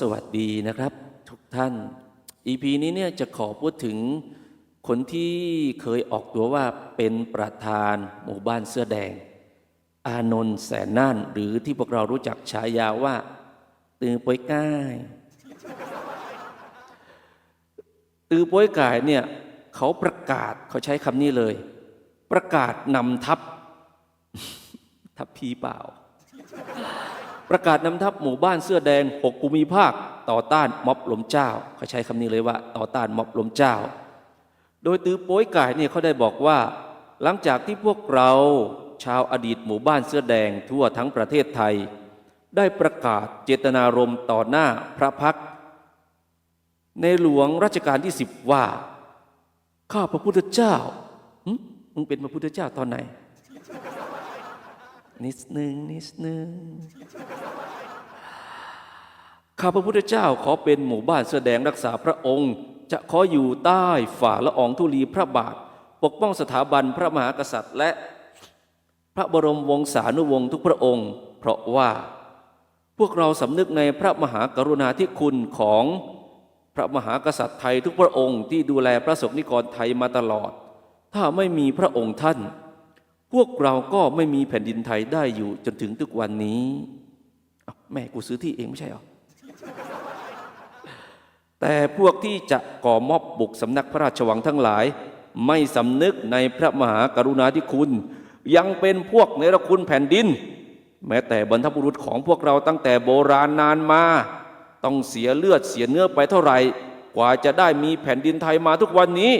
สวัสดีนะครับ ทุกท่าน EP นี้เนี่ยจะขอพูดถึงคนที่เคยออกตัวว่าเป็นประธานหมู่บ้านเสื้อแดง อานนท์แสนน่าน หรือที่พวกเรารู้จักฉายาว่า ตือป่วยก้ายตือป่วยกายเนี่ยเขาประกาศเขาใช้คำนี้เลย ประกาศนำทัพ ทัพพีเปล่า ประกาศนำทัพหมู่บ้านเสื้อแดงหกภูมิภาค ต่อต้านม็อบลมเจ้าเขาใช้คำนี้เลยว่า ต่อต้านม็อบลมเจ้า โดยตือโป้ยก่ายเนี่ยเขาได้บอกว่า หลังจากที่พวกเราชาวอดีตหมู่บ้านเสื้อแดงทั่วทั้งประเทศไทย ได้ประกาศเจตนารมณ์ต่อหน้าพระพัก ในหลวงรัชกาลที่สิบว่า ข้าพระพุทธเจ้ามึงเป็นพระพุทธเจ้าตอนไหน นิดนึงนิดนึงข้าพระพุทธเจ้าขอเป็นหมู่บ้านแสอแดงรักษาพระองค์ จะขออยู่ใต้ฝ่าละอองธุลีพระบาท ปกป้องสถาบันพระมหากษัตริย์และพระบรมวงศานุวงศ์ทุกพระองค์ เพราะว่าพวกเราสำนึกในพระมหากรุณาธิคุณของพระมหากษัตริย์ไทยทุกพระองค์ที่ดูแลพระสงฆ์นิกรไทยมาตลอด ถ้าไม่มีพระองค์ท่าน พวกเราก็ไม่มีแผ่นดินไทยได้อยู่จนถึงทุกวันนี้ แม่กูซื้อที่เองไม่ใช่เหรอ แต่พวกที่จะก่อมอบบุกสำนักพระราชวังทั้งหลาย ไม่สำนึกในพระมหากรุณาธิคุณ ยังเป็นพวกเนรคุณแผ่นดิน แม้แต่บรรพบุรุษของพวกเราตั้งแต่โบราณนานมา ต้องเสียเลือดเสียเนื้อไปเท่าไหร่ กว่าจะได้มีแผ่นดินไทยมาทุกวันนี้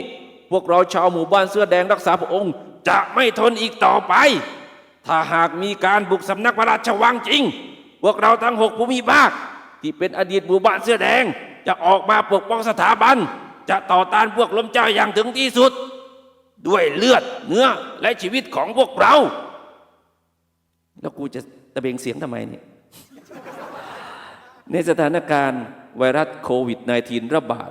พวกเราชาวหมู่บ้านเสื้อแดงรักษาพระองค์ จะไม่ทนอีกต่อไป ถ้าหากมีการบุกสำนักพระราชวังจริง พวกเราทั้งหกภูมิภาค ที่เป็นอดีตหมู่บ้านเสื้อแดง จะออกมาปกป้องสถาบัน จะต่อต้านพวกล้มเจ้าอย่างถึงที่สุด ด้วยเลือดเนื้อและชีวิตของพวกเรา แล้วกูจะตะเบงเสียงทำไมเนี่ยในสถานการณ์ไวรัสโควิด -19 ระบาด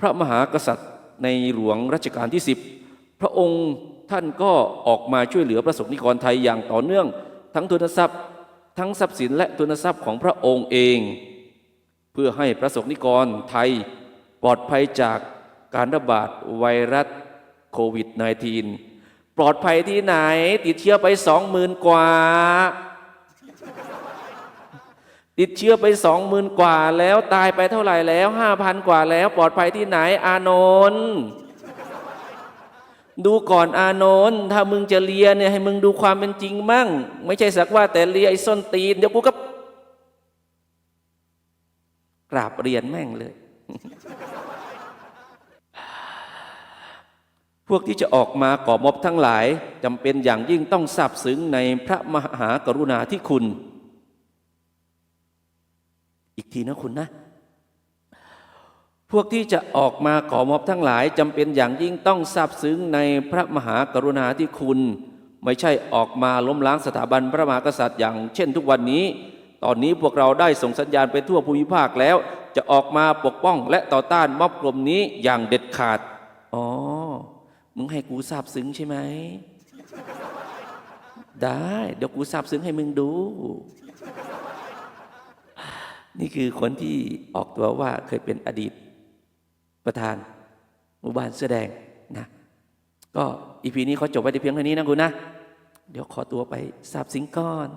พระมหากษัตริย์ในหลวงรัชกาลที่ 10 พระองค์ ท่านก็ออกมาช่วยเหลือพระสงฆ์นิกรไทยอย่างต่อเนื่อง ทั้งทุนทรัพย์ ทั้งทรัพย์สินและทุนทรัพย์ของพระองค์เอง เพื่อให้พระสงฆ์นิกรไทยปลอดภัยจากการระบาดไวรัสโควิด -19 ปลอดภัยที่ไหน ติดเชื้อไปสองหมื่นกว่า ติดเชื้อไปสองหมื่นกว่าแล้วตายไปเท่าไหร่แล้วห้าพันกว่าแล้ว ปลอดภัยที่ไหนอานนท์ ดูก่อนอานนท์ถ้ามึงจะเลียเนี่ยให้มึงดูความเป็นจริงมั่ง ไม่ใช่สักว่าแต่เลียไอ้ส้นตีนเดี๋ยวกูก็กราบเรียนแม่งเลย พวกที่จะออกมาก่อมอบทั้งหลายจำเป็นอย่างยิ่งต้องซาบซึ้งในพระมหากรุณาธิคุณ อีกทีนะคุณนะ พวกที่จะออกมาก่อมอบทั้งหลายจำเป็นอย่างยิ่งต้องซาบซึ้งในพระมหากรุณาธิคุณ ไม่ใช่ออกมาล้มล้างสถาบันพระมหากษัตริย์อย่างเช่นทุกวันนี้ ตอนนี้พวกเราได้ส่งสัญญาณไปทั่วภูมิภาคแล้ว จะออกมาปกป้องและต่อต้านม็อบกลุ่มนี้อย่างเด็ดขาด อ๋อ มึงให้กูซาบซึ้งใช่ไหม ได้ เดี๋ยวกูซาบซึ้งให้มึงดู นี่คือคนที่ออกตัวว่าเคยเป็นอดีต ประธานหมู่บ้านเสื้อแดงนะก็อีพีนี้เขาจบไว้ที่เพียงเท่านี้นะคุณนะ เดี๋ยวขอตัวไปซาบสิงก่อน